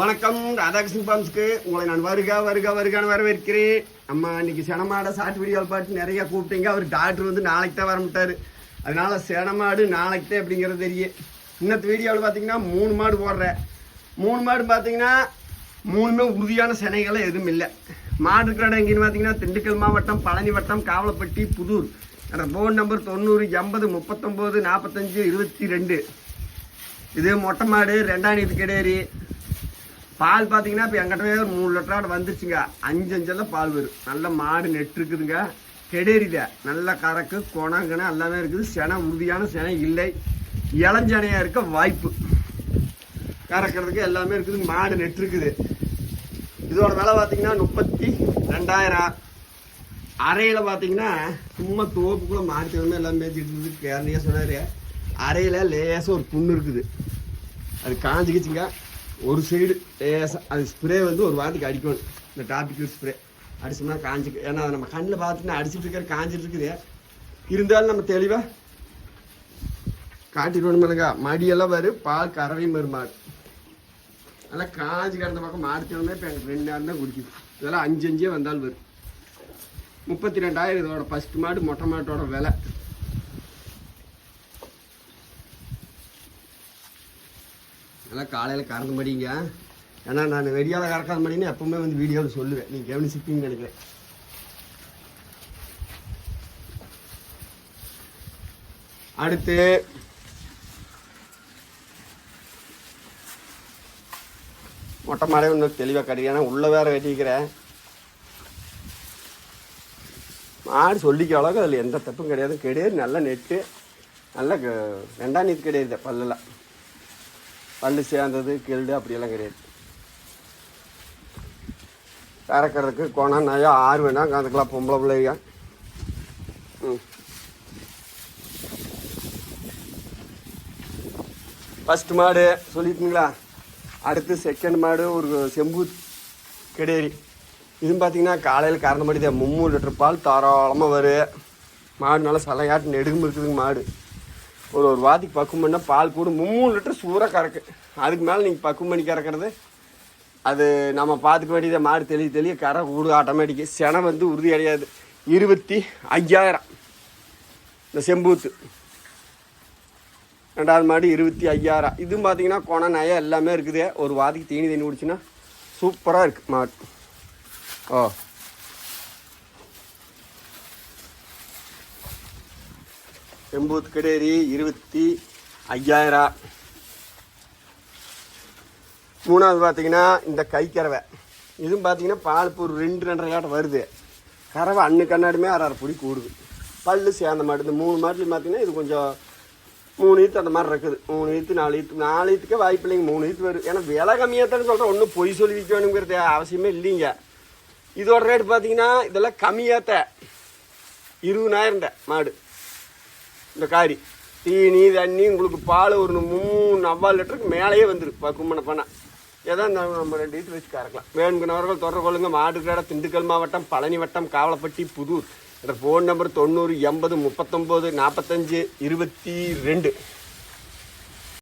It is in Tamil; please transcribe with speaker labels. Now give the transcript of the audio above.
Speaker 1: வணக்கம் ராதாகிருஷ்ணன் பாம்ஸ்க்கு. உங்களை நான் வருக வருக வருகான்னு வரவேற்கிறேன். நம்ம இன்னைக்கு செனமாட சாட்டு வீடியோவில் பார்த்து நிறைய கூப்பிட்டீங்க. அவர் டாக்டர் வந்து நாளைக்கு தான் வரமாட்டாரு அதனால செனமாடு நாளைக்கு தான் அப்படிங்கிறது தெரியும் இன்னத்து வீடியோவில் பார்த்தீங்கன்னா மூணு மாடு போடுறேன் மூணு மாடு பார்த்தீங்கன்னா மூணுமே உறுதியான சினைகளும் எதுவும் இல்லை. மாடு இருக்கிற இடம் எங்கேன்னு பார்த்தீங்கன்னா திண்டுக்கல் மாவட்டம் பழனி வட்டம் காவலப்பட்டி புதூர். என்ற ஃபோன் நம்பர் தொண்ணூறு எண்பது முப்பத்தொம்போது நாற்பத்தஞ்சு இருபத்தி ரெண்டு. இது மொட்டை மாடு ரெண்டாம் நீத்து கிடையாது பால் பார்த்தீங்கன்னா இப்போ எங்கிட்டவே ஒரு மூணு லிட்டராட வந்துருச்சுங்க. அஞ்சு அஞ்செல்லாம் பால் வரும். நல்ல மாடு நெட்டு இருக்குதுங்க. கெடேரித நல்ல கறக்கு கொணங்கன எல்லாமே இருக்குது. செனை உறுதியான செனை இல்லை. இளஞ்சனையாக இருக்க வாய்ப்பு. கறக்கிறதுக்கு எல்லாமே இருக்குது. மாடு நெட்டு இருக்குது. இதோட விலை பார்த்தீங்கன்னா முப்பத்தி ரெண்டாயிரம். அறையில் பார்த்தீங்கன்னா சும்மா தோப்புக்குள்ளே மாடு திறமை எல்லாம் மேய்ச்சிட்டு இருக்குது. கேரளியாக சொன்னார். அறையில் லேசாக ஒரு புண்ணு இருக்குது. அது காஞ்சிக்கிச்சுங்க. ஒரு சைடு அது ஸ்ப்ரே வந்து ஒரு வாரத்துக்கு அடிக்கணும். இந்த டாபிக் ஸ்ப்ரே அடிச்சோம்னா காஞ்சிக்கு ஏன்னா அதை நம்ம கண்ணில் பார்த்துட்டு அடிச்சிட்டு இருக்கிற காஞ்சிட்டு இருக்குது. இருந்தாலும் நம்ம தெளிவாக காட்டிடணும் இல்லைங்க மடியெல்லாம் வரும் பால் கறவையும் வரும் மாடு. நல்லா காஞ்சி கிடந்த பக்கம் மாடு இப்போ எனக்கு ரெண்டு நேரம் தான் குடிக்குது. இதெல்லாம் அஞ்சு அஞ்சே வந்தாலும் வரும். முப்பத்தி ரெண்டாயிரம் இதோட ஃபஸ்ட் மாடு மொட்டை மாட்டோட விலை. அதெல்லாம் காலையில் கறந்து படிங்க ஏன்னா நான் வெடியால் கறக்காத மடின்னு எப்பவுமே வந்து வீடியோவில் சொல்லுவேன். நீங்கள் கவனிச்சிருப்பீங்கன்னு நினைக்கிறேன். அடுத்து மொட்டை மாடே இன்னும் தெளிவாக கிடையாது ஏன்னா உள்ளே வேற வெட்டிக்கிறேன் மாடு சொல்லிக்க அளவுக்கு அதில் எந்த தப்பும் கிடையாது. கிடையாது நல்ல நெட்டு நல்ல க- ரெண்டாம் நீத்து கிடையாது பல்லெல்லாம். பல்லு சேர்ந்தது கில்டு அப்படியெல்லாம் கிடையாது. கறக்கிறதுக்கு கோணம் நயா ஆறு வேணா கலந்துக்கலாம் பொம்பளை பிள்ளைங்க. ம். ஃபஸ்ட் மாடு சொல்லிட்டுங்களா அடுத்து செகண்ட் மாடு ஒரு செம்பு கிடையாது இதுவும் பார்த்தீங்கன்னா காலையில் கறந்த மாடி தான். மும்மூணு லிட்டர் பால் தாராளமாக வரும். மாடு நல்லா சலையாட்டு நெடுகும் இருக்குதுங்க மாடு. ஒரு ஒரு வாதிக்கு பக்குவம் பண்ணால் பால் கூட மும்மூணு லிட்டர் சூறாக கறக்கு. அதுக்கு மேலே நீங்கள் பக்குவம் பண்ணி கறக்கிறது. அது நம்ம பார்த்துக்க வேண்டியதை மாடு தெளிய தெளிய கரை கூடு ஆட்டோமேட்டிக்கு செனை வந்து உறுதி அடையாது. இருபத்தி ஐயாயிரம். இந்த செம்பூத்து. ரெண்டாவது மாடு இருபத்தி ஐயாயிரம். இதுவும் பார்த்தீங்கன்னா கொண நயம் எல்லாமே இருக்குது. ஒரு வாதிக்கு தீனி தண்ணி குடிச்சுன்னா சூப்பராக இருக்குது மாடு. ஓ. செம்பூத்து கடேரி இருபத்தி ஐயாயிரம் மூணாவது பார்த்தீங்கன்னா இந்த கை கறவை இதுவும் பார்த்தீங்கன்னா பால் இப்போ ஒரு ரெண்டு ரெண்டரை காட்டம் வருது. கறவை அண்ணு கண்ணாடியுமே அரை அரை பொடி கூடுது. பல்லு சேர்ந்த மாடு இந்த மூணு மாட்டுலையும் பார்த்தீங்கன்னா இது கொஞ்சம் மூணு ஈத்து அந்த மாதிரி இருக்குது. மூணு ஈத்து நாலு ஈத்து நாலு ஈத்துக்கே வாய்ப்பு இல்லைங்க. மூணு ஈத்து வரும் ஏன்னா விலை கம்மியாக தானே சொல்கிறேன் ஒன்றும் பொய் சொல்லி விற்கணுங்கிறது அவசியமே இல்லைங்க. இதோட ரேட் பார்த்தீங்கன்னா இதெல்லாம் கம்மியாத்த. இருபதாயிரம் மாடு. இந்த காரி தீனி தண்ணி உங்களுக்கு பால் ஒரு மூணு அவ்வாறு லிட்டருக்கு மேலேயே வந்துடும் பக்குமனை பண்ணால் ஏதோ நம்ம ரெண்டு லிட்டர் வச்சு கறக்கலாம். வேணுங்கிறவர்கள் தொடர்பு கொள்ளுங்க. மாடு திண்டுக்கல் மாவட்டம் பழனி வட்டம் காவலப்பட்டி புதூர். என்ற ஃபோன் நம்பர் தொண்ணூறு எண்பது முப்பத்தொம்போது நாற்பத்தஞ்சு இருபத்தி ரெண்டு.